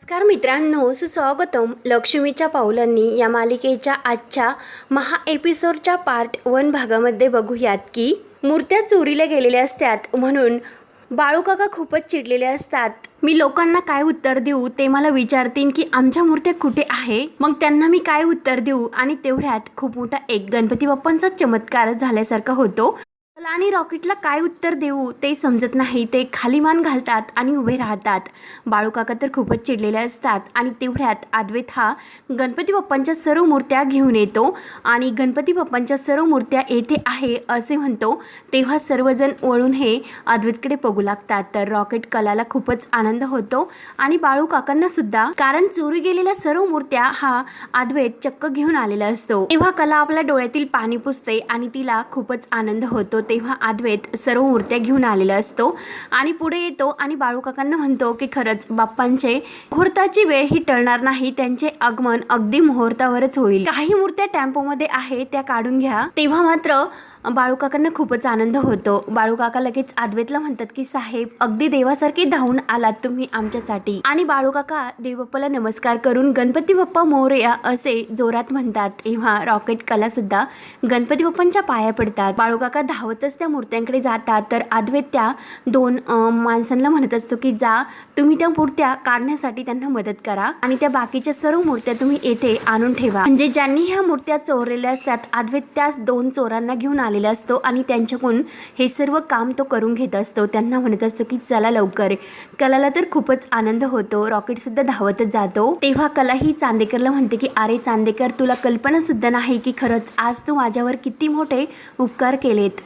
नमस्कार मित्रांनो सुस्वागतम लक्ष्मीच्या पावलांनी या मालिकेच्या आजच्या महा एपिसोडच्या पार्ट वन भागामध्ये बघूयात की मूर्त्या चोरीला गेलेल्या असतात म्हणून बाळूकाका खूपच चिडलेले असतात. मी लोकांना काय उत्तर देऊ ते मला विचारतील की आमच्या मूर्त्या कुठे आहे? मग त्यांना मी काय उत्तर देऊ? आणि तेवढ्यात खूप मोठा एक गणपती बाप्पांचा चमत्कार झाल्यासारखा होतो. आणि रॉकेटला काय उत्तर देऊ ते समजत नाही. ते खाली मान घालतात आणि उभे राहतात. बाळूकाका तर खूपच चिडलेले असतात आणि तेवढ्यात अद्वैत हा गणपती बाप्पांच्या सर्व मूर्त्या घेऊन येतो आणि गणपती बाप्पांच्या सर्व मूर्त्या येथे आहे असे म्हणतो. तेव्हा सर्वजण वळून हे अद्वैतकडे बघू लागतात. तर रॉकेट कलाला खूपच आनंद होतो आणि बाळू काकांना सुद्धा. कारण चोरी गेलेल्या सर्व मूर्त्या हा अद्वैत चक्क घेऊन आलेला असतो. तेव्हा कला आपल्या डोळ्यातील पाणी पुसते आणि तिला खूपच आनंद होतो. तेव्हा अद्वैत सर्व मूर्त्या घेऊन आलेला असतो. आणि पुढे येतो आणि बाळूकाकांना म्हणतो की खरंच बाप्पांचे मुहूर्ताची वेळ ही टळणार नाही. त्यांचे आगमन अगदी मुहूर्तावरच होईल. काही मूर्त्या टेम्पोमध्ये आहे त्या काढून घ्या. तेव्हा मात्र बाळूकाकांना खूपच आनंद होतो. बाळूकाका लगेच आदवेतला म्हणतात की साहेब अगदी देवासारखे धावून आलात तुम्ही आमच्यासाठी. आणि बाळूकाका देवबाप्पाला नमस्कार करून गणपती बाप्पा मोरया असे जोरात म्हणतात. तेव्हा रॉकेट कला सुद्धा गणपती बाप्पांच्या पाया पडतात. बाळूकाका धावतच त्या मूर्त्यांकडे जातात. तर आदवेत त्या दोन माणसांना म्हणत असतो की जा तुम्ही त्या मूर्त्या काढण्यासाठी त्यांना मदत करा आणि त्या बाकीच्या सर्व मूर्त्या तुम्ही येथे आणून ठेवा. म्हणजे ज्यांनी ह्या मूर्त्या चोरलेल्या असतात आदवेत त्याच दोन चोरांना घेऊन आलेला असतो आणि त्यांच्याकडून हे सर्व काम तो करून घेत असतो. त्यांना म्हणत असतो की चला लवकर. कलाला तर खूपच आनंद होतो. रॉकेट सुद्धा धावतच जातो. तेव्हा कला ही चांदेकरला म्हणते की अरे चांदेकर तुला कल्पना सुद्धा नाही की खरंच आज तू माझ्यावर किती मोठे उपकार केलेत.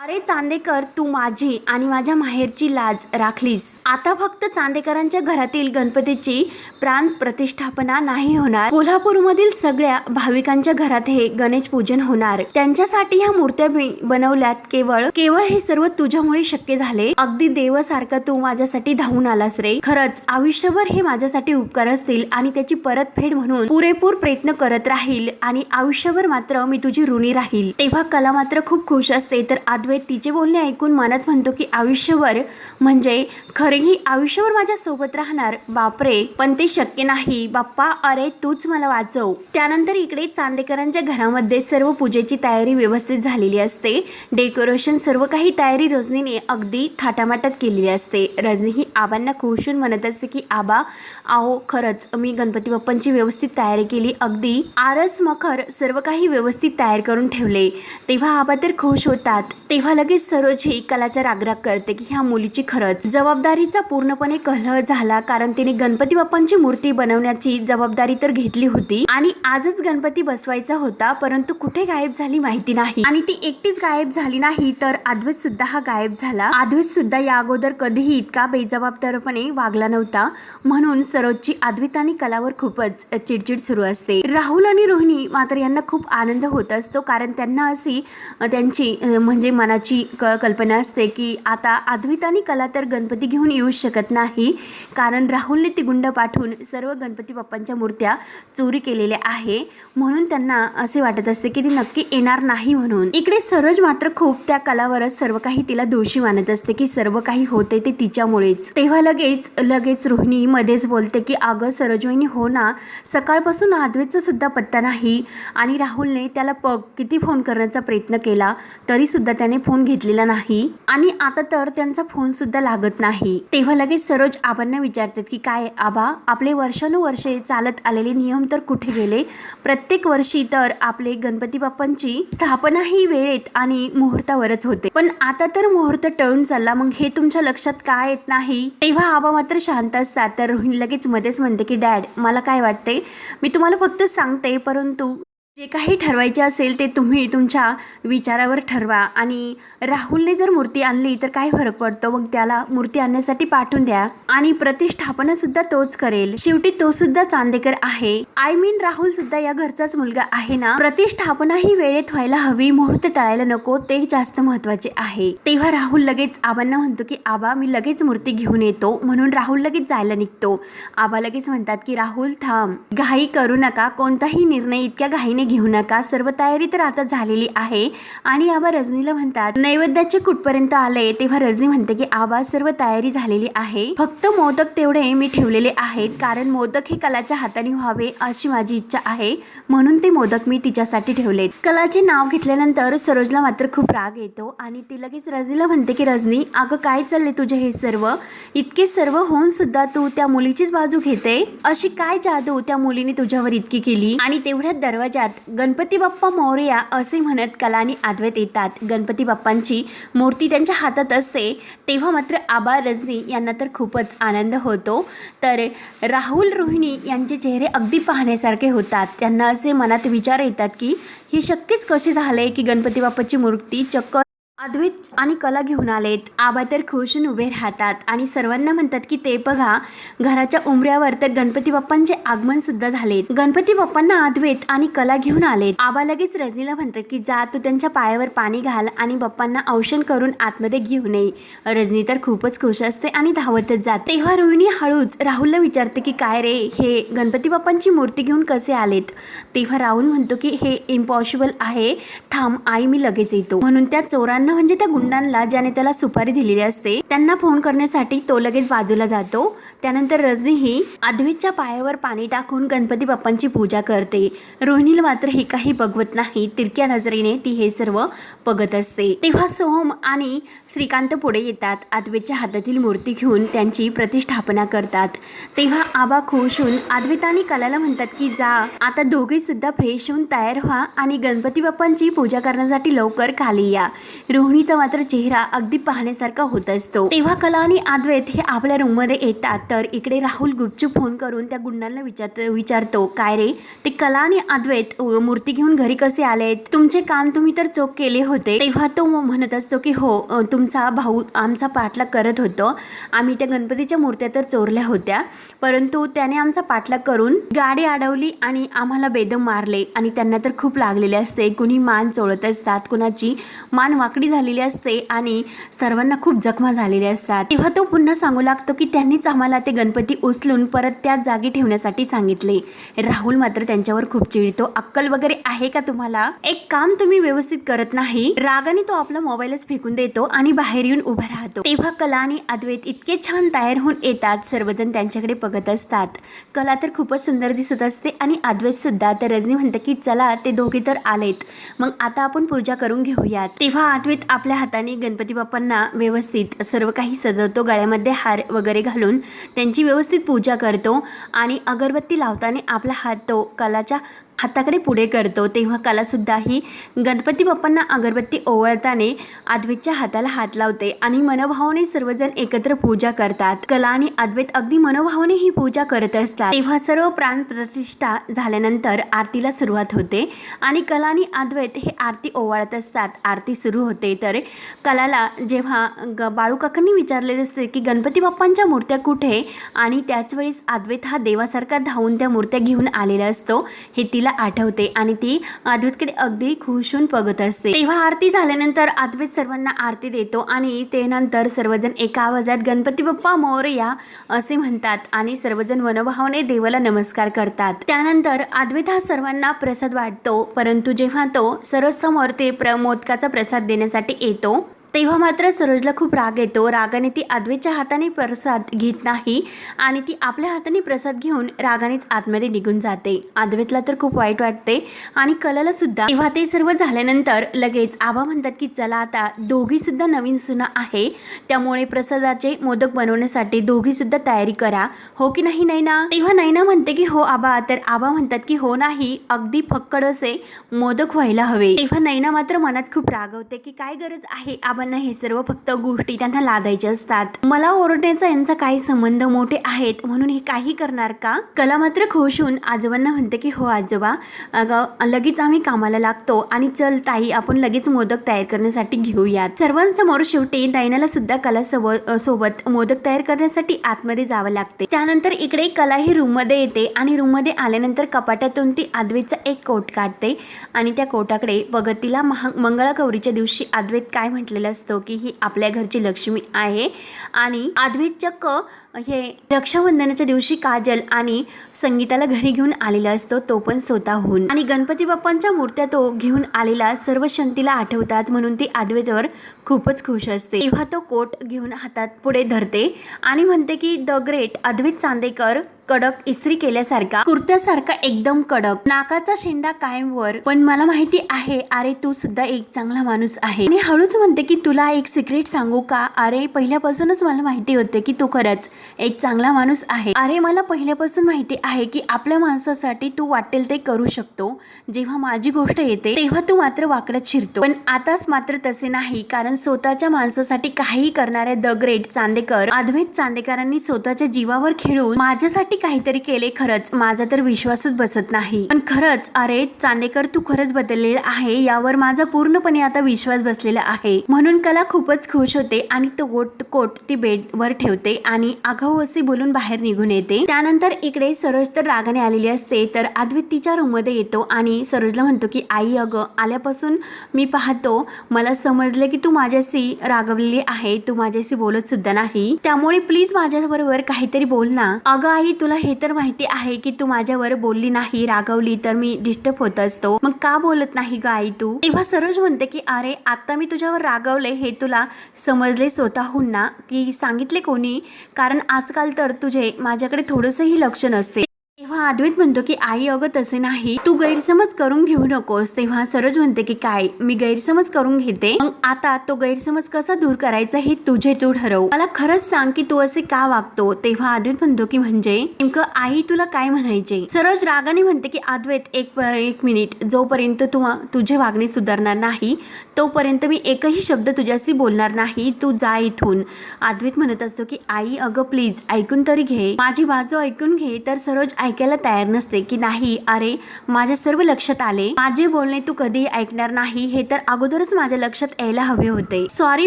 अरे चांदेकर तू माझी आणि माझ्या माहेरची लाज राखलीस. आता फक्त चांदेकरांच्या घरातील गणपतीची प्राण प्रतिष्ठापना नाही होणार. कोल्हापूरमधील सगळ्या भाविकांच्या घरात हे गणेश पूजन होणार. त्यांच्यासाठी ह्या मूर्त्या बनवल्यात केवळ. केवळ हे सर्व तुझ्यामुळे शक्य झाले. अगदी देवासारखा तू माझ्यासाठी धावून आलास रे. खरंच आयुष्यभर हे माझ्यासाठी उपकार असतील आणि त्याची परतफेड म्हणून पुरेपूर प्रयत्न करत राहील आणि आयुष्यभर मात्र मी तुझी ऋणी राहील. तेव्हा कला मात्र खूप खुश असते तर अद्वैत तिचे बोलणे ऐकून मनात म्हणतो की आयुष्यभर म्हणजे खरेही आयुष्यभर माझ्यासोबत राहणार. बापरे पण ते शक्य नाही. बाप्पा अरे तूच मला वाचव. त्यानंतर इकडे चांदेकरांच्या घरामध्ये सर्व पूजेची तयारी व्यवस्थित झालेली असते. डेकोरेशन सर्व काही तयारी रजनीने अगदी थाटामाटात केलेली असते. रजनी ही आबांना खुशून म्हणत असते की आबा आहो खरंच मी गणपती बाप्पांची व्यवस्थित तयारी केली. अगदी आरस मखर सर्व काही व्यवस्थित तयार करून ठेवले. तेव्हा आबा तर खुश होतात. तेव्हा तेव्हा लगेच सरोज ही कलाचा रागराग करते की ह्या मुलीची खरंच जबाबदारीचा पूर्णपणे कलह झाला कारण तिने गणपती बाप्पांची मूर्ती बनवण्याची जबाबदारी तर घेतली होती आणि आजच गणपती बसवायचा होता परंतु कुठे गायब झाली माहिती नाही. आणि ती एकटीच गायब झाली नाही तर अद्वैत सुद्धा हा गायब झाला. अद्वैत सुद्धा या अगोदर कधीही इतका बेजबाबदारपणे वागला नव्हता. म्हणून सरोजची आद्वित आणि कलावर खूपच चिडचिड सुरू असते. राहुल आणि रोहिणी मात्र यांना खूप आनंद होत असतो कारण त्यांना अशी त्यांची म्हणजे मनाची क कल्पना असते की आता अद्वितानी आणि कला तर गणपती घेऊन येऊ शकत नाही. कारण राहुलने ती गुंड पाठवून सर्व गणपती बाप्पांच्या मूर्त्या चोरी केलेल्या आहे. म्हणून त्यांना असे वाटत असते की ती नक्की येणार नाही म्हणून. इकडे सरोज मात्र खूप त्या कलावरच सर्व काही तिला दोषी मानत असते की सर्व काही होते ते तिच्यामुळेच. तेव्हा लगेच लगेच रोहिणी मध्येच बोलते की अगं सरोजवाहिनी हो ना. सकाळपासून अद्वैतचा सुद्धा पत्ता नाही आणि राहुलने त्याला प किती फोन करण्याचा प्रयत्न केला तरी सुद्धा त्याने फोन घेतलेला नाही. आणि आता तर त्यांचा फोन सुद्धा लागत नाही. तेव्हा लगेच सरोज आबांना विचारतात की काय आबा आपले वर्षानुवर्षे चालत आलेले नियम तर कुठे गेले? प्रत्येक वर्षी तर आपले गणपती बाप्पांची स्थापना ही वेळेत आणि मुहूर्तावरच होते. पण आता तर मुहूर्त टळून चालला. मग हे तुमच्या लक्षात काय येत नाही? तेव्हा आबा मात्र शांत असतात. तर रोहिणी लगेच मध्येच म्हणते की डॅड मला काय वाटते मी तुम्हाला फक्त सांगते परंतु जे काही ठरवायचे असेल ते तुम्ही तुमच्या विचारावर ठरवा. आणि राहुलने जर मूर्ती आणली तर काय फरक पडतो? मग त्याला मूर्ती आणण्यासाठी पाठवून द्या. आणि प्रतिष्ठापना सुद्धा तोच करेल. शेवटी तो सुद्धा चांदेकर आहे. आय मीन राहुल सुद्धा या घरचाच मुलगा आहे ना? प्रतिष्ठापना ही वेळेत व्हायला हवी. मुहूर्त टाळायला नको. ते जास्त महत्त्वाचे आहे. तेव्हा राहुल लगेच आबांना म्हणतो की आबा मी लगेच मूर्ती घेऊन येतो. म्हणून राहुल लगेच जायला निघतो. आबा लगेच म्हणतात की राहुल थांब. घाई करू नका. कोणताही निर्णय इतक्या घाईने घेऊ नका. सर्व तयारी तर आता झालेली आहे. आणि आबा रजनीला म्हणतात नैवेद्याचे कुठपर्यंत आले तेव्हा रजनी म्हणते की आबा सर्व तयारी झालेली आहे. फक्त मोदक तेवढे मी ठेवलेले आहेत. कारण मोदक हे कलाच्या हाताने व्हावे अशी माझी इच्छा आहे. म्हणून ते मोदक मी तिच्यासाठी ठेवलेत. कलाचे नाव घेतल्यानंतर सरोजला मात्र खूप राग येतो. आणि ती लगेच रजनीला म्हणते की रजनी अगं काय चालले तुझे हे सर्व? इतके सर्व होऊन सुद्धा तू त्या मुलीचीच बाजू घेते? अशी काय जादू त्या मुलीने तुझ्यावर इतकी केली? आणि तेवढ्याच दरवाजात गणपती बाप्पा मोरया असे म्हणत कला आणि आदवेत येतात. गणपती बाप्पांची मूर्ती त्यांच्या हातात असते. तेव्हा मात्र आबा रजनी यांना तर खूपच आनंद होतो. तर राहुल रोहिणी यांचे चेहरे अगदी पाहण्यासारखे होतात. त्यांना असे मनात विचार येतात की हे शक्यच कसे झाले की गणपती बाप्पाची मूर्ती चक्क अद्वैत आणि कला घेऊन आलेत. आबा तर खुशून उभे राहतात. आणि सर्वांना म्हणतात की ते बघा घराच्या उमऱ्यावर तर गणपती बाप्पांचे आगमन सुद्धा झाले. गणपती बाप्पांना अद्वैत आणि कला घेऊन आलेत. आबा लगेच रजनीला म्हणतात की जा तू त्यांच्या पायावर पाणी घाल आणि बाप्पांना औषण करून आतमध्ये घेऊन ये. रजनी तर खूपच खुश असते आणि धावतच जाते. तेव्हा रोहिणी हळूच राहुलला विचारते की काय रे हे गणपती बाप्पांची मूर्ती घेऊन कसे आलेत? तेव्हा राहुल म्हणतो की हे इम्पॉसिबल आहे. थांब आई मी लगेच येतो. म्हणून त्या चोरांना म्हणजे त्या गुंडांना ज्याने त्याला सुपारी दिलेली असते त्यांना फोन करण्यासाठी तो लगेच बाजूला जातो. त्यानंतर रजनी ही अद्वैतच्या पायावर पाणी टाकून गणपती बाप्पांची पूजा करते. रोहिणीला मात्र हे काही बघवत नाही. तिरक्या नजरेने ती हे सर्व बघत असते. तेव्हा सोहम आणि श्रीकांत पुढे येतात. अद्वैतच्या हातातील मूर्ती घेऊन त्यांची प्रतिष्ठापना करतात. तेव्हा आबा खुश होऊन अद्वैत आणि कलाला म्हणतात की जा आता दोघे सुद्धा फ्रेश होऊन तयार व्हा आणि गणपती बाप्पांची पूजा करण्यासाठी लवकर खाली या. रोहिणीचा मात्र चेहरा अगदी पाहण्यासारखा होत असतो. तेव्हा कला आणि अद्वैत हे आपल्या रूममध्ये येतात. तर इकडे राहुल गुपचूप फोन करून त्या गुंडांना विचार विचारतो काय रे? ते कला आणि अद्वैत मूर्ती घेऊन घरी कसे आलेत? तुमचे काम तुम्ही तर चोख केले होते. तेव्हा तो म्हणत असतो की हो तुमचा भाऊ आमचा पाठलाग करत होतो. आम्ही त्या गणपतीच्या मूर्त्या तर चोरल्या होत्या परंतु त्याने आमचा पाठलाग करून गाडी अडवली आणि आम्हाला बेदम मारले आणि त्यांना तर खूप लागलेले असते. कुणी मान चोळत असतात कुणाची मान वाकडी झालेली असते आणि सर्वांना खूप जखमा झालेल्या असतात. तेव्हा तो पुन्हा सांगू लागतो की त्यांनीच आम्हाला ते गणपती उचलून परत त्याच जागी ठेवण्यासाठी सांगितले. राहुल मात्र त्यांच्यावर खूप चिडतो. अक्कल वगैरे आहे का तुम्हाला? एक काम तुम्ही व्यवस्थित करत नाही. रागाने तो आपला मोबाईलच फेकून देतो आणि बाहेर येऊन उभा राहतो. तेव्हा कला आणि अद्वैत इतके छान तयार होऊन येतात. सर्वजण त्यांच्याकडे बघत असतात. कला तर खूपच सुंदर दिसत असते आणि अद्वैत सुद्धा. तर रजनी म्हणते की चला ते दोघे तर आलेत. मग आता आपण पूजा करून घेऊयात. तेव्हा अद्वैत आपल्या हाताने गणपती बाप्पांना व्यवस्थित सर्व काही सजवतो. गळ्यामध्ये हार वगैरे घालून त्यांची व्यवस्थित पूजा करतो आणि अगरबत्ती लावताना आपला हात तो कलाच्या हाताकडे पुढे करतो. तेव्हा कलासुद्धा ही गणपती बाप्पांना अगरबत्ती ओवळताने अद्वैतच्या हाताला हात लावते आणि मनोभावाने सर्वजण एकत्र पूजा करतात. कला आणि अद्वैत अगदी मनोभावाने ही पूजा करत असतात. तेव्हा सर्व प्राण प्रतिष्ठा झाल्यानंतर आरतीला सुरुवात होते आणि कला आणि अद्वैत हे आरती ओवाळत असतात. आरती सुरू होते. तर कलाला जेव्हा ग बाळूकाकांनी विचारलेले असते की गणपती बाप्पांच्या मूर्त्या कुठे? आणि त्याच वेळेस अद्वैत हा देवासारखा धावून त्या मूर्त्या घेऊन आलेला असतो. हे तिला आठवते आणि ती अद्वैतकडे अगदी खुश होऊन बघत असते. तेव्हा आरती झाल्यानंतर अद्वैत सर्वांना आरती देतो आणि ते नंतर सर्वजण एका आवाजात गणपती बाप्पा मोरया असे म्हणतात आणि सर्वजण मनोभावाने देवाला नमस्कार करतात. त्यानंतर अद्वैत हा सर्वांना प्रसाद वाटतो परंतु जेव्हा तो सर्वसमोर ते प्र मोदकाचा प्रसाद देण्यासाठी येतो तेव्हा मात्र सरोजला खूप राग येतो. रागाने ती अद्वैतच्या हाताने प्रसाद घेत नाही आणि ती आपल्या हाताने प्रसाद घेऊन रागानेच आतमध्ये निघून जाते. अद्वेतला तर खूप वाईट वाटते आणि कलाला सुद्धा. तेव्हा ते सर्व झाल्यानंतर लगेच आबा म्हणतात की चला आता दोघी सुद्धा नवीन सुना आहे. त्यामुळे प्रसादाचे मोदक बनवण्यासाठी दोघी सुद्धा तयारी करा. हो की नाही नैना? तेव्हा नैना म्हणते की हो आबा. तर आबा म्हणतात की हो नाही अगदी फक्कड असे मोदक व्हायला हवे. तेव्हा नैना मात्र मनात खूप रागवते की काय गरज आहे बाबांना हे सर्व फक्त गोष्टी त्यांना लादायच्या असतात. मला ओरडण्याचा यांचा काही संबंध मोठे आहेत म्हणून हे काही करणार का? कला मात्र खुश होऊन आजोबांना म्हणते की हो आजोबा अगं लगेच आम्ही कामाला लागतो आणि चल ताई आपण लगेच मोदक तयार करण्यासाठी घेऊयात. सर्वांसमोर शेवटी दायनाला सुद्धा कला सोबत सोबत मोदक तयार करण्यासाठी आतमध्ये जावं लागते. त्यानंतर इकडे कला ही रूममध्ये येते आणि रूममध्ये आल्यानंतर कपाटातून ती आद्वेचा एक कोट काढते आणि त्या कोटाकडे बघत तिला महा मंगळागौरीच्या दिवशी अद्वैत काय म्हटलेलं असतो की ही आपल्या घरची लक्ष्मी आहे. आणि आद्वित चक्क हे रक्षाबंधनाच्या दिवशी काजल आणि संगीताला घरी घेऊन आलेला असतो तो पण स्वतःहून. आणि गणपती बाप्पांच्या मूर्त्या तो घेऊन आलेला सर्व शंतीला आठवतात म्हणून ती आद्वेतवर खूपच खुश असते. तेव्हा तो कोट घेऊन हातात पुढे धरते आणि म्हणते की द ग्रेट अद्वैत चांदेकर कडक इस्त्री केल्यासारखा कुर्त्यासारखा एकदम कडक. नाकाचा शेंडा कायम वर पण मला माहिती आहे अरे तू सुद्धा एक चांगला माणूस आहे. आणि हळूच म्हणते की तुला एक सिक्रेट सांगू का? अरे पहिल्यापासूनच मला माहिती होते की तू खरंच एक चांगला माणूस आहे. अरे मला पहिल्यापासून माहिती आहे की आपल्या माणसासाठी तू वाटेल ते करू शकतो. जेव्हा माझी गोष्ट येते तेव्हा तू मात्र वाकडत शिरतो पण आताच मात्र तसे नाही कारण स्वतःच्या माणसासाठी काहीही करणारे द ग्रेट चांदेकर अद्वैत चांदेकरांनी स्वतःच्या जीवावर खेळून माझ्यासाठी काहीतरी केले खरंच. माझा तर विश्वासच बसत नाही. पण खरंच अरे चांदेकर तू खरंच बदललेला आहे यावर माझा पूर्णपणे आता विश्वास बसलेला आहे. म्हणून कला खूपच खुश होते आणि तो गोट कोट ती बेडवर ठेवते आणि आगाऊ असे बोलून बाहेर निघून येते. त्यानंतर इकडे सरोज तर रागाने आलेली असते. तर अद्वैत तिच्या येतो आणि सरोजला म्हणतो की आई अगं आल्यापासून मी पाहतो मला समजलं की तू माझ्याशी रागवलेली आहे. तू माझ्याशी बोलत सुद्धा नाही. त्यामुळे प्लीज माझ्याबरोबर काहीतरी बोल ना. अगं आई तुला हे तर माहिती आहे की तू माझ्यावर बोलली नाही रागवली तर मी डिस्टर्ब होत असतो. मग का बोलत नाही ग आई तू? तेव्हा सरोज म्हणते की अरे आता मी तुझ्यावर रागवले हे तुला समजले स्वतःहून ना? की सांगितले कोणी? कारण आजकाल तर तुझे माझ्याकडे थोडंसंही लक्ष नसते. तेव्हा अद्वैत म्हणतो की आई अगं तसे नाही. तू गैरसमज करून घेऊ नकोस. तेव्हा सरोज म्हणते की काय? मी गैरसमज करून घेते. मग आता तो गैरसमज कसा दूर करायचा हे तुझे तू ठरव. मला खरंच सांग की तू असे का वागतो? तेव्हा अद्वैत म्हणतो की म्हणजे? नेमकं आई तुला काय म्हणायचे? सरोज रागाने म्हणते की अद्वैत एक एक मिनिट. जोपर्यंत तू तुझे वागणे सुधारणार नाही तोपर्यंत मी एकही शब्द तुझ्याशी बोलणार नाही. तू जा इथून. अद्वैत म्हणत असतो की आई अगं प्लीज ऐकून तरी घे. माझी बाजू ऐकून घे. तर सरोज ऐकायला तयार नसते की नाही अरे माझ्या सर्व लक्षात आले. माझे बोलणे तू कधीही ऐकणार नाही हे तर अगोदरच माझ्या लक्षात यायला हवे होते. सॉरी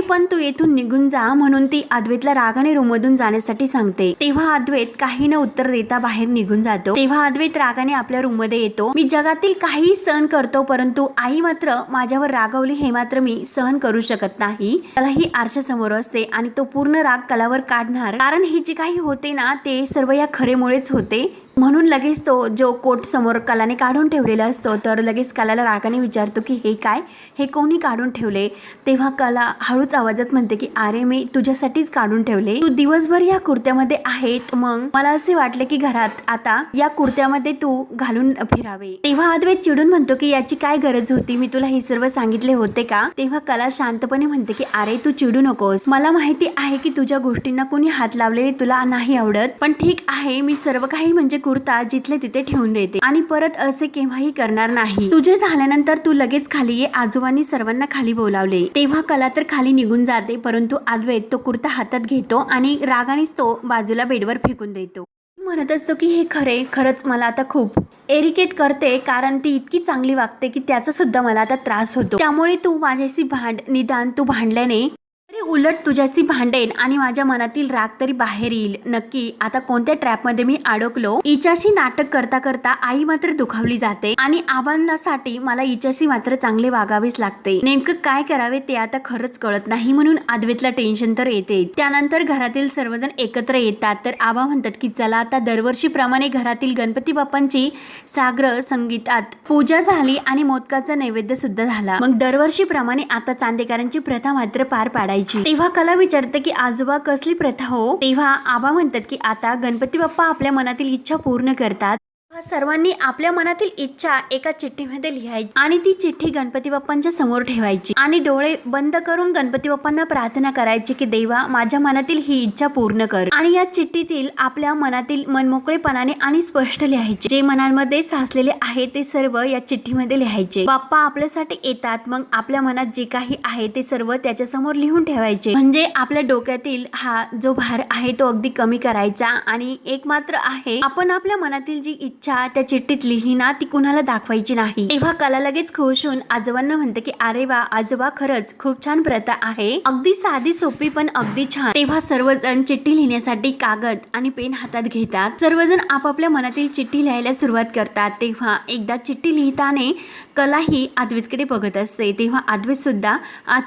पण तू येथून निघून जा म्हणून ती अद्वैतला रागाने रूममधून जाण्यासाठी सांगते. तेव्हा अद्वैत काही न उत्तर देता बाहेर निघून जातो. तेव्हा अद्वैत रागाने आपल्या रूममध्ये येतो. मी जगातील काही सहन करतो परंतु आई मात्र माझ्यावर रागवली हे मात्र मी सहन करू शकत नाही. त्याला ही आरशा समोर असते आणि तो पूर्ण राग कलावर काढणार. कारण हे जे काही होते ना ते सर्व या खरेमुळेच होते. म्हणून लगेच तो जो कोट समोर कलाने काढून ठेवलेला असतो तर लगेच कलाला रागाने विचारतो की हे काय? हे कोणी काढून ठेवले? तेव्हा कला हळूच आवाजात म्हणते की अरे मी तुझ्यासाठीच काढून ठेवले. तू दिवसभर या कुर्त्यामध्ये आहेत. मग मला असे वाटले की घरात आता या कुर्त्यामध्ये तू घालून फिरावे. तेव्हा अद्वैत चिडून म्हणतो की याची काय गरज होती? मी तुला हे सर्व सांगितले होते का? तेव्हा कला शांतपणे म्हणते की अरे तू चिडू नकोस. मला माहिती आहे की तुझ्या गोष्टींना कोणी हात लावलेले तुला नाही आवडत. पण ठीक आहे मी सर्व काही म्हणजे कुर्ता जिथले तिथे ठेवून देते. आणि परत असे केव्हाही करणार नाही. तुझे झाल्यानंतर तू लगेच खाली ये. आजोबांनी सर्वांना खाली बोलावले. तेव्हा कला तर खाली निघून जाते परंतु अद्वैत तो कुर्ता हातात घेतो आणि रागानेच तो बाजूला बेडवर फेकून देतो. म्हणत असतो की हे खरे खरंच मला आता खूप एरिकेट करते कारण ती इतकी चांगली वागते की त्याचा सुद्धा मला आता त्रास होतो. त्यामुळे तू माझ्याशी भांड निदान तू भांडल्याने तरी उलट तुझ्याशी भांडेन आणि माझ्या मनातील राग तरी बाहेर येईल. नक्की आता कोणत्या ट्रॅपमध्ये मी अडकलो? इच्याशी नाटक करता करता आई मात्र दुखावली जाते आणि आबांसाठी मला इच्याशी मात्र चांगले वागावेच लागते. नेमकं काय करावे ते आता खरंच कळत नाही म्हणून आदवेतला टेन्शन तर येते. त्यानंतर घरातील सर्वजण एकत्र येतात. तर आबा म्हणतात की चला आता दरवर्षीप्रमाणे घरातील गणपती बाप्पांची सागर संगीतात पूजा झाली आणि मोदकाचा नैवेद्य सुद्धा झाला. मग दरवर्षीप्रमाणे आता चांदेकरांची प्रथा मात्र पार पाडायची. तेव्हा कला विचारते की आजोबा कसली प्रथा हो? तेव्हा आबा म्हणतात की आता गणपती बाप्पा आपल्या मनातील इच्छा पूर्ण करतात. सर्वांनी आपल्या मनातील इच्छा एका चिठ्ठीमध्ये लिहायची आणि ती चिठ्ठी गणपती बाप्पांच्या समोर ठेवायची. आणि डोळे बंद करून गणपती बाप्पांना प्रार्थना करायची की देवा माझ्या मनातील ही इच्छा पूर्ण कर. आणि या चिठ्ठीतील आपल्या मनातील मनमोकळेपणाने आणि स्पष्ट लिहायचे. जे मनामध्ये साचलेले आहे ते सर्व या चिठ्ठीमध्ये लिहायचे. बाप्पा आपल्यासाठी येतात मग आपल्या मनात जे काही आहे ते सर्व त्याच्यासमोर लिहून ठेवायचे. म्हणजे आपल्या डोक्यातील हा जो भार आहे तो अगदी कमी करायचा आणि एक मात्र आहे आपण आपल्या मनातील जी इच्छा इच्छा त्या चिठ्ठीत लिहिली ना ती कुणाला दाखवायची नाही. तेव्हा कला लगेच खुश होऊन आजोबांना म्हणते की अरे वा आजोबा खरंच खूप छान प्रथा आहे. अगदी साधी सोपी पण अगदी छान. तेव्हा सर्वजण चिठ्ठी लिहिण्यासाठी कागद आणि पेन हातात घेतात. सर्वजण आपापल्या मनातील चिठ्ठी लिहायला सुरुवात करतात. तेव्हा एकदा चिठ्ठी लिहिताने कला ही अद्वैतकडे बघत असते. तेव्हा अद्वैत सुद्धा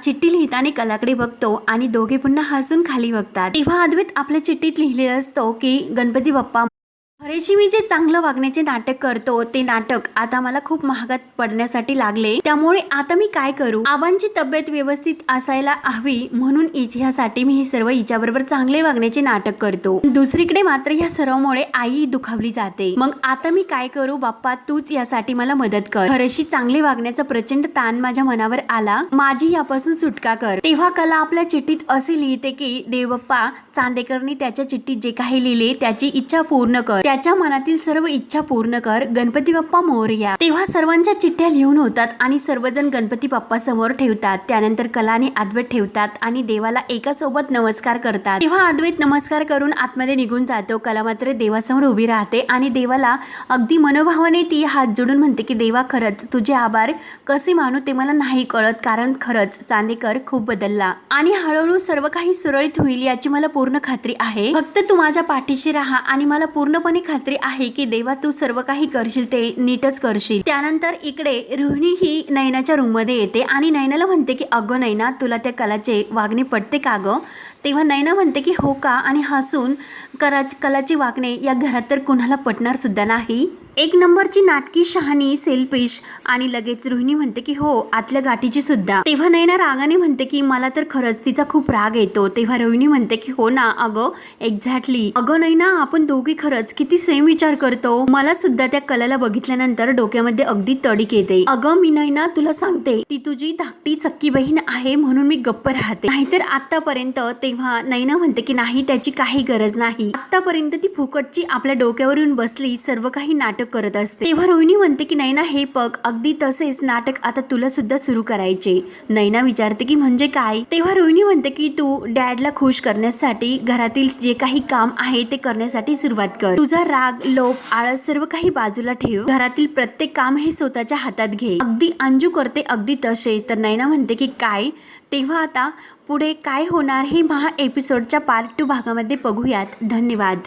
चिठ्ठी लिहिताने कलाकडे बघतो आणि दोघे पुन्हा हसून खाली बघतात. तेव्हा अद्वैत आपल्या चिठ्ठीत लिहिलेलं असतो की गणपती बाप्पा खरेशी मी जे चांगलं वागण्याचे नाटक करतो ते नाटक आता मला खूप महागात पडण्यासाठी लागले. त्यामुळे आता मी काय करू? आबांची तब्येत व्यवस्थित असायला हवी म्हणून ह्यासाठी मी हे सर्व हिच्याबरोबर चांगले वागण्याचे नाटक करतो. दुसरीकडे मात्र ह्या सर्वमुळे आई दुखावली जाते. मग आता मी काय करू? बाप्पा तूच यासाठी मला मदत कर. खरेशी चांगले वागण्याचा प्रचंड ताण माझ्या मनावर आला. माझी यापासून सुटका कर. तेव्हा कला आपल्या चिठ्ठीत असे लिहिते की देवप्पा चांदेकरने त्याच्या चिठ्ठीत जे काही लिहिले त्याची इच्छा पूर्ण कर. त्याच्या मनातील सर्व इच्छा पूर्ण कर गणपती बाप्पा मोरया तेव्हा सर्वांच्या चिठ्ठ्या लिहून होतात आणि सर्वजण गणपती बाप्पा समोर ठेवतात. त्यानंतर कला आणि अद्वैत ठेवतात आणि देवाला एका सोबत नमस्कार करतात. तेव्हा अद्वैत नमस्कार करून आतमध्ये निघून जातो. कला मात्र देवासमोर उभी राहते आणि देवाला अगदी मनोभावाने ती हात जोडून म्हणते की देवा खरंच तुझे आभार. कसे मानू ते मला नाही कळत कारण खरंच चांदेकर खूप बदलला. आणि हळूहळू सर्व काही सुरळीत होईल याची मला पूर्ण खात्री आहे. फक्त तू माझ्या पाठीशी राहा आणि मला पूर्णपणे खात्री आहे की देवा तू सर्व काही करशील ते नीटच करशील. त्यानंतर इकडे रोहिणी ही नयनाच्या रूममध्ये येते आणि नयनाला म्हणते की अगं नयना तुला त्या कलाचे वागणे पडते का गं? तेव्हा नयना म्हणते की हो का? आणि हसून करा कलाचे वागणे या घरात तर कुणाला पटणार सुद्धा नाही. एक नंबरची नाटकी शहाणी सेल्फिश आणि लगेच रोहिणी म्हणते की हो आतल्या गाठीची सुद्धा. तेव्हा नयना रागाने म्हणते की मला तर खरंच तिचा खूप राग येतो. तेव्हा रोहिणी म्हणते की हो ना अगं एक्झॅक्टली अगं नयना आपण दोघी खरंच किती सेम विचार करतो. मला सुद्धा त्या कलाला बघितल्यानंतर डोक्यामध्ये अगदी तडीक येते. अगं मी नयना तुला सांगते ती तुझी धाकटी सक्की बहीण आहे म्हणून मी गप्प राहते. नाहीतर आतापर्यंत तेव्हा नयना म्हणते की नाही त्याची काही गरज नाही. आतापर्यंत ती फुकटची आपल्या डोक्यावरून बसली सर्व काही नाटक करत असते. तेव्हा रोहिणी म्हणते की नैना हे पग अगदी तसेच नाटक आता तुला सुद्धा सुरू करायचे. नैना विचारते की म्हणजे काय? तेव्हा रोहिणी म्हणते की तू डॅडला खुश करण्यासाठी घरातील जे काही काम आहे ते करण्यासाठी सुरुवात कर. तुझा राग लोप आळस सर्व काही बाजूला ठेव. घरातील प्रत्येक काम हे स्वतःच्या हातात घे. अगदी अंजू करते अगदी तसे. तर नैना म्हणते की काय? तेव्हा आता पुढे काय होणार हे महा एपिसोडच्या पार्ट टू भागामध्ये बघूयात. धन्यवाद.